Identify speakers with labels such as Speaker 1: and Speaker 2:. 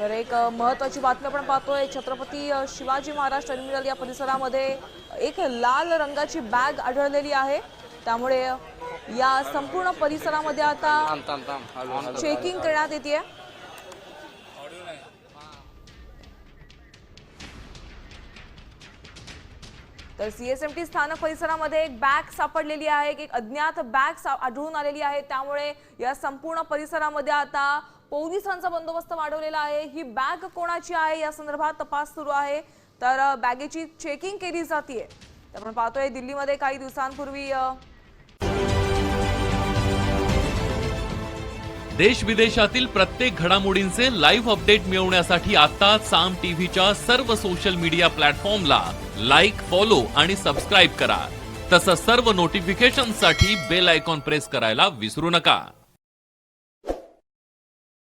Speaker 1: तर एक अ, महत्वाची बातमी आपण पाहतोय छत्रपती शिवाजी महाराज टर्मिनल या परिसरामध्ये एक लाल रंगाची बॅग आढळलेली आहे. त्यामुळे या संपूर्ण परिसरामध्ये आता चेकिंग करण्यात येते तर सीएसएमटी स्थानक परिसरामध्ये एक बॅग सापडलेली आहे एक अज्ञात बॅग आढळून आलेली आहे. त्यामुळे या संपूर्ण परिसरामध्ये आता पोलिसांचा बंदोबस्त वाढवलेला आहे. ही बॅग कोणाची आहे? या संदर्भात तपास सुरू आहे. तर बॅगेची चेकिंग केली जाते आपण पाहतोय दिल्लीमध्ये काही दिवसांपूर्वी
Speaker 2: देश विदेशातील प्रत्येक घडामोडींचे लाईव्ह अपडेट मिळवण्यासाठी आता साम टीव्हीच्या सर्व सोशल मीडिया प्लॅटफॉर्मला लाईक फॉलो आणि सबस्क्राईब करा. तसंच सर्व नोटिफिकेशनसाठी बेल आयकॉन प्रेस करायला विसरू नका.